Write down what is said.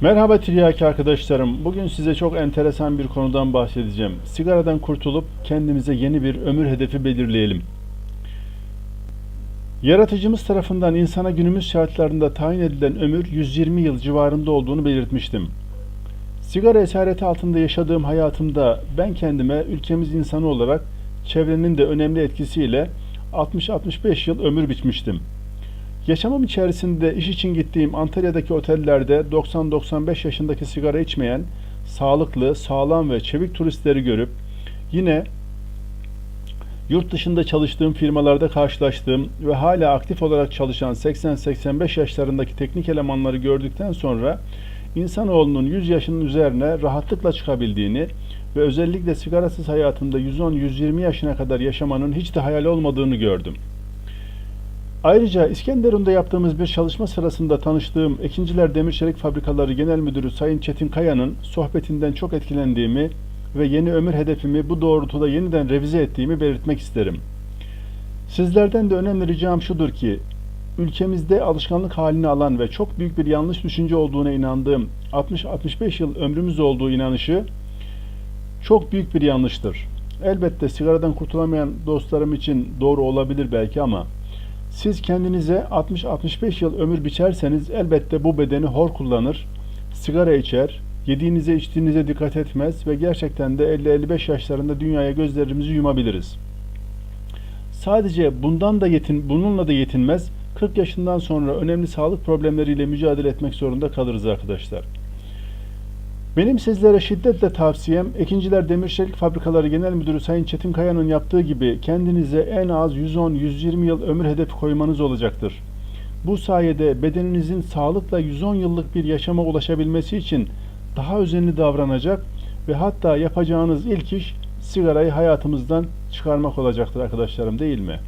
Merhaba Tiryaki arkadaşlarım. Bugün size çok enteresan bir konudan bahsedeceğim. Sigaradan kurtulup kendimize yeni bir ömür hedefi belirleyelim. Yaratıcımız tarafından insana günümüz şartlarında tayin edilen ömür 120 yıl civarında olduğunu belirtmiştim. Sigara esareti altında yaşadığım hayatımda ben kendime ülkemiz insanı olarak çevrenin de önemli etkisiyle 60-65 yıl ömür biçmiştim. Yaşamım içerisinde iş için gittiğim Antalya'daki otellerde 90-95 yaşındaki sigara içmeyen, sağlıklı, sağlam ve çevik turistleri görüp yine yurt dışında çalıştığım firmalarda karşılaştığım ve hala aktif olarak çalışan 80-85 yaşlarındaki teknik elemanları gördükten sonra insanoğlunun 100 yaşının üzerine rahatlıkla çıkabildiğini ve özellikle sigarasız hayatında 110-120 yaşına kadar yaşamanın hiç de hayal olmadığını gördüm. Ayrıca İskenderun'da yaptığımız bir çalışma sırasında tanıştığım Ekinciler Demir Çelik Fabrikaları Genel Müdürü Sayın Çetin Kaya'nın sohbetinden çok etkilendiğimi ve yeni ömür hedefimi bu doğrultuda yeniden revize ettiğimi belirtmek isterim. Sizlerden de önemli ricam şudur ki, ülkemizde alışkanlık halini alan ve çok büyük bir yanlış düşünce olduğuna inandığım 60-65 yıl ömrümüz olduğu inanışı çok büyük bir yanlıştır. Elbette sigaradan kurtulamayan dostlarım için doğru olabilir belki ama siz kendinize 60-65 yıl ömür biçerseniz elbette bu bedeni hor kullanır, sigara içer, yediğinize içtiğinize dikkat etmez ve gerçekten de 50-55 yaşlarında dünyaya gözlerimizi yumabiliriz. Sadece bundan da yetin, bununla da yetinmez, 40 yaşından sonra önemli sağlık problemleriyle mücadele etmek zorunda kalırız arkadaşlar. Benim sizlere şiddetle tavsiyem Ekinciler Demir Çelik Fabrikaları Genel Müdürü Sayın Çetin Kaya'nın yaptığı gibi kendinize en az 110-120 yıl ömür hedefi koymanız olacaktır. Bu sayede bedeninizin sağlıkla 110 yıllık bir yaşama ulaşabilmesi için daha özenli davranacak ve hatta yapacağınız ilk iş sigarayı hayatımızdan çıkarmak olacaktır arkadaşlarım değil mi?